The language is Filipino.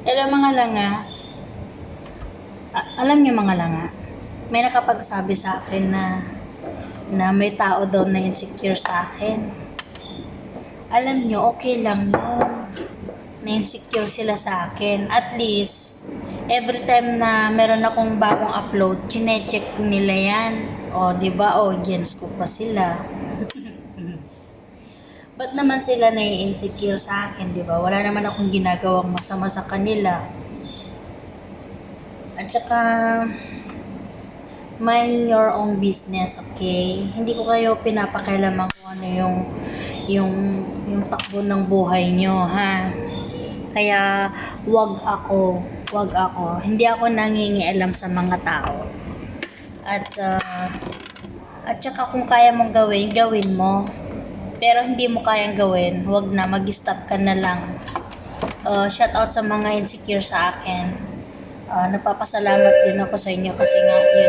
Alam mga langa, alam niyo mga langa, may nakapagsabi sa akin na na may tao daw na insecure sa akin. Alam niyo, okay lang yun. Na insecure sila sa akin. At least, every time na meron akong bagong upload, chinecheck nila yan. O, di ba? Audience ko pa sila. Ba't naman sila nai-insecure sa akin, di ba? Wala naman akong ginagawang masama sa kanila. At saka, mind your own business, okay? Hindi ko kayo pinapakailaman kung ano yung yung yung takbo ng buhay nyo, ha? Kaya, wag ako, wag ako. Hindi ako nangingialam sa mga tao. At, ah, at saka kung kaya mong gawin, gawin mo. Pero hindi mo kayang gawin, wag na, mag-stop ka na lang. Uh, shout out sa mga insecure sa akin. Ah, nagpapasalamat din ako sa inyo kasi nga, yun,